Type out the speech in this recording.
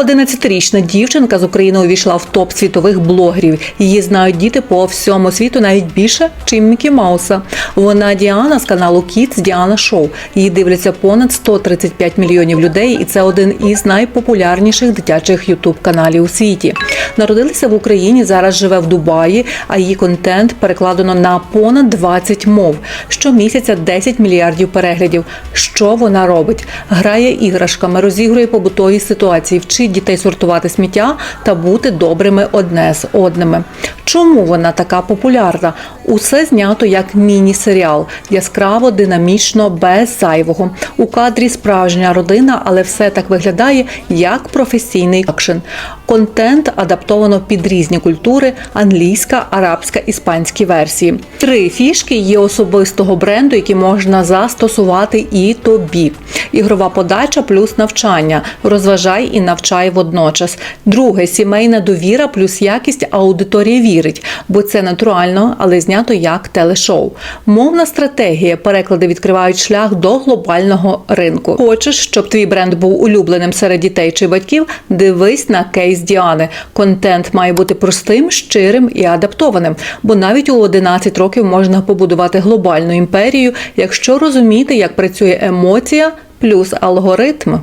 11-річна дівчинка з України увійшла в топ світових блогерів. Її знають діти по всьому світу навіть більше, чим Мікі Мауса. Вона Діана з каналу Kids Діана Шоу. Її дивляться понад 135 мільйонів людей, і це один із найпопулярніших дитячих ютуб каналів у світі. Народилася в Україні, зараз живе в Дубаї, а її контент перекладено на понад 20 мов. Щомісяця 10 мільярдів переглядів. Що вона робить? Грає іграшками, розігрує побутові ситуації, вчить дітей сортувати сміття та бути добрими одне з одними. Чому вона така популярна? Усе знято як міні-серіал, яскраво, динамічно, без зайвого. У кадрі справжня родина, але все так виглядає як професійний акшен. Контент адаптовано під різні культури: англійська, арабська, іспанські версії. Три фішки є особистого бренду, які можна застосувати і тобі. Ігрова подача плюс навчання. Розважай і навчай водночас. Друге сімейна довіра плюс якість аудиторія вірить, бо це натурально, але знято як телешоу. Мовна стратегія. Переклади відкривають шлях до глобального ринку. Хочеш, щоб твій бренд був улюбленим серед дітей чи батьків? Дивись на кейс Діани. Контент має бути простим, щирим і адаптованим, бо навіть у 11 років можна побудувати глобальну імперію, якщо розуміти, як працює емоція плюс алгоритм.